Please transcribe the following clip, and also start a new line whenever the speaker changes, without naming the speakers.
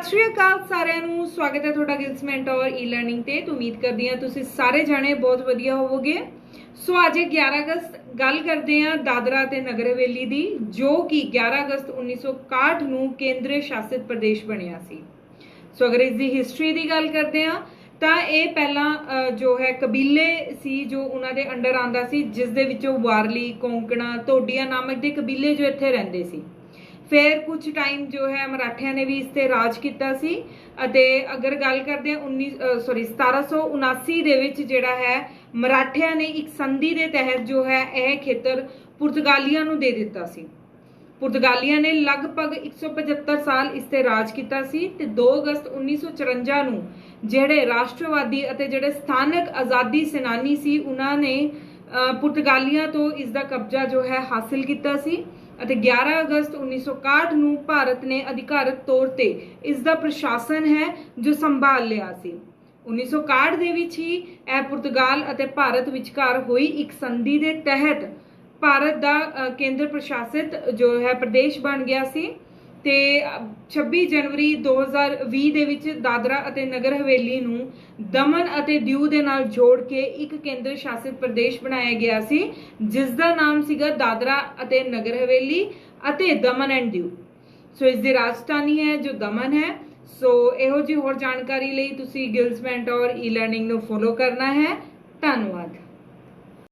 ਸਤਿ ਸ਼੍ਰੀ ਅਕਾਲ ਸਾਰਿਆਂ ਨੂੰ। ਸਵਾਗਤ ਹੈ ਤੁਹਾਡਾ ਗਿਲਸਮੈਂਟ ਔਰ ਈ ਲਰਨਿੰਗ ਤੇ। ਤੇ ਉਮੀਦ ਕਰਦੀ ਹਾਂ ਤੁਸੀਂ ਸਾਰੇ ਜਾਣੇ ਬਹੁਤ ਵਧੀਆ ਹੋਵੋਗੇ। ਸੋ ਅੱਜ 11 ਅਗਸਤ ਗੱਲ ਕਰਦੇ ਹਾਂ ਦਾਦਰਾ ਤੇ ਨਗਰ ਹਵੇਲੀ ਦੀ, ਜੋ ਕਿ 11 ਅਗਸਤ 1961 ਨੂੰ ਕੇਂਦਰ ਸ਼ਾਸਿਤ ਪ੍ਰਦੇਸ਼ ਬਣਿਆ ਸੀ। ਸੋ ਅਗਰ ਇਸ ਦੀ ਹਿਸਟਰੀ ਦੀ ਗੱਲ ਕਰਦੇ ਹਾਂ, ਤਾਂ ਇਹ ਪਹਿਲਾਂ ਜੋ ਹੈ ਕਬੀਲੇ ਸੀ, ਜੋ ਉਹਨਾਂ ਦੇ ਅੰਡਰ ਆਂਦਾ ਸੀ, ਜਿਸ ਦੇ ਵਿੱਚੋਂ ਵਾਰਲੀ, ਕੋਂਕਣਾ, ਧੋਡੀਆਂ ਨਾਮਕ ਦੇ ਕਬੀਲੇ ਜੋ ਇੱਥੇ ਰਹਿੰਦੇ ਸੀ। ਫਿਰ ਕੁਝ ਟਾਈਮ ਜੋ ਹੈ ਮਰਾਠਿਆਂ ਨੇ ਵੀ ਇਸ ਤੇ ਰਾਜ ਕੀਤਾ ਸੀ ਅਤੇ ਅਗਰ ਗੱਲ ਕਰਦੇ 19 ਸੌਰੀ 1779 ਦੇ ਵਿੱਚ ਜਿਹੜਾ ਹੈ ਮਰਾਠਿਆਂ ਨੇ ਇੱਕ ਸੰਧੀ ਦੇ ਤਹਿਤ ਜੋ ਹੈ ਇਹ ਖੇਤਰ ਪੁਰਤਗਾਲੀਆਂ ਨੂੰ ਦੇ ਦਿੱਤਾ ਸੀ। ਪੁਰਤਗਾਲੀਆਂ ਨੇ ਲਗਭਗ 175 ਸਾਲ ਇਸ ਤੇ ਰਾਜ ਕੀਤਾ ਸੀ ਤੇ 2 ਅਗਸਤ 1954 ਨੂੰ ਜਿਹੜੇ ਰਾਸ਼ਟਰਵਾਦੀ ਅਤੇ ਜਿਹੜੇ ਸਥਾਨਕ ਆਜ਼ਾਦੀ ਸੈਨਾਨੀ ਸੀ, ਉਹਨਾਂ ਨੇ ਪੁਰਤਗਾਲੀਆਂ ਤੋਂ ਇਸ ਦਾ ਕਬਜ਼ਾ ਜੋ ਹੈ ਹਾਸਿਲ ਕੀਤਾ ਸੀ। ਅਤੇ 11 ਅਗਸਤ 1961 ਨੂੰ ਭਾਰਤ ਨੇ ਅਧਿਕਾਰਤ ਤੌਰ ਤੇ ਇਸ ਦਾ ਪ੍ਰਸ਼ਾਸਨ ਹੈ ਜੋ ਸੰਭਾਲ ਲਿਆ ਸੀ। 1961 ਦੇ ਵਿੱਚ ਹੀ ਇਹ ਪੁਰਤਗਾਲ ਅਤੇ ਭਾਰਤ ਵਿਚਕਾਰ ਹੋਈ ਇੱਕ ਸੰਧੀ ਦੇ ਤਹਿਤ ਭਾਰਤ ਦਾ ਕੇਂਦਰ ਪ੍ਰਸ਼ਾਸਿਤ ਜੋ ਹੈ, ਪ੍ਰਦੇਸ਼ ਬਣ ਗਿਆ ਸੀ। ਤੇ ਅ, 26 ਜਨਵਰੀ 2020 ਦੇ ਵਿੱਚ ਦਾਦਰਾ ਅਤੇ ਨਗਰ ਹਵੇਲੀ ਨੂੰ ਦਮਨ ਅਤੇ ਦਿਊ ਦੇ ਨਾਲ ਜੋੜ ਕੇ ਇੱਕ ਕੇਂਦਰ ਸ਼ਾਸਿਤ ਪ੍ਰਦੇਸ਼ ਬਣਾਇਆ ਗਿਆ ਸੀ ਜਿਸ ਦਾ ਨਾਮ ਸੀਗਾ ਦਾਦਰਾ ਅਤੇ ਨਗਰ ਹਵੇਲੀ ਅਤੇ ਦਮਨ ਐਂਡ ਦਿਊ। ਸੋ ਇਸ ਦੀ ਰਾਜਧਾਨੀ ਹੈ ਜੋ ਦਮਨ ਹੈ। ਸੋ ਇਹੋ ਜਿਹੀ ਹੋਰ ਜਾਣਕਾਰੀ ਲਈ ਤੁਸੀਂ ਗਿਲਸਮੈਂਟ ਔਰ ਈ ਲਰਨਿੰਗ ਨੂੰ ਫੋਲੋ ਕਰਨਾ ਹੈ। ਧੰਨਵਾਦ।